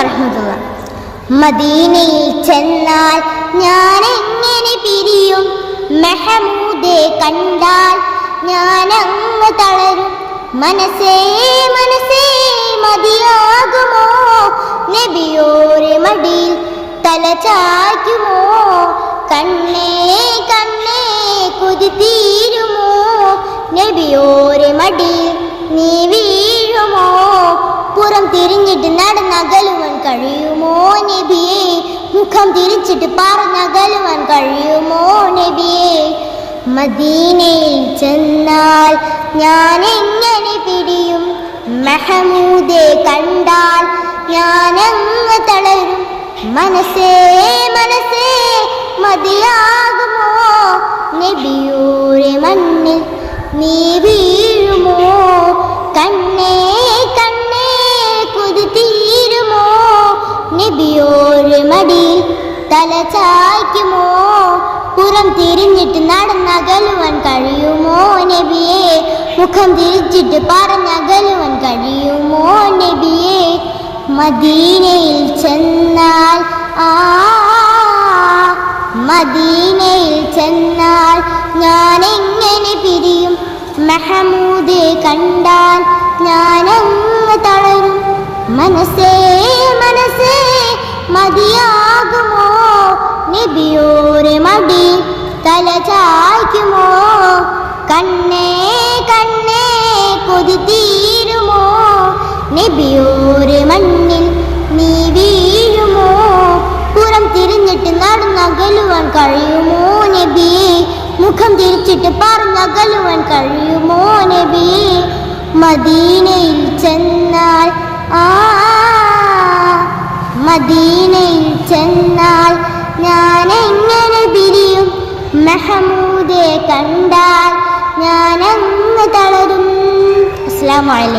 വറഹ്മത്തുള്ളാഹി മദീനയിൽ ചെന്നാൽ ഞാൻ എങ്ങനെ പിരിയും? മെഹമൂദെ കണ്ടാൽ ഞാൻ അങ്ങ് തളരും. മനസ്സേ മനസ്സേ മതിയാകുമോ? നബിയോരെ മടിയിൽ തല ചായ്ക്കുമോ? കണ്ണേ കണ്ണേ കൊതി തീരുമോ നബിയോരെ മടിയിൽ നീ പുറം തിരിഞ്ഞിട്ട് നടന്നകലുവാൻ കഴിയുമോ നബിയെ? മുഖം തിരിച്ചിട്ട് പറഞ്ഞകലുവാൻ കഴിയുമോ നബിയെ? മദീനയിൽ ചെന്നാൽ ഞാൻ എങ്ങനെ പിടിയും? മെഹമൂദെ കണ്ടാൽ ഞാൻ അങ്ങ് തളരും. മനസ്സേ മനസ്സേ മതിയാകുമോ തല ചായ്ക്കുമോ? പുറം തിരിഞ്ഞിട്ട് നടന്നകലുവാൻ കഴിയുമോ നബിയെ? മുഖം തിരിച്ചിട്ട് പറഞ്ഞകലുവാൻ കഴിയുമോ നബിയെ? മദീനയിൽ ചെന്നാൽ ആ മദീനയിൽ ചെന്നാൽ ഞാൻ എങ്ങനെ പിരിയും? മെഹമൂദെ കണ്ടാൽ ഞാൻ നബിയോരെ മണ്ണിൽ നീ വീഴുമോ? പുറം തിരിഞ്ഞിട്ട് നടന്നകലുവാൻ കഴിയുമോ നബി? മുഖം തിരിച്ചിട്ട് പറഞ്ഞകലുവാൻ കഴിയുമോ നബി? മദീനയിൽ ചെന്നാൽ ആ മദീനയിൽ ചെന്നാൽ ഞാൻ എങ്ങനെ പിരിയും? മെഹമൂദെ കണ്ടാൽ ഞാൻ അങ്ങ് തളരും. അസ്സലാമു അലൈക്കും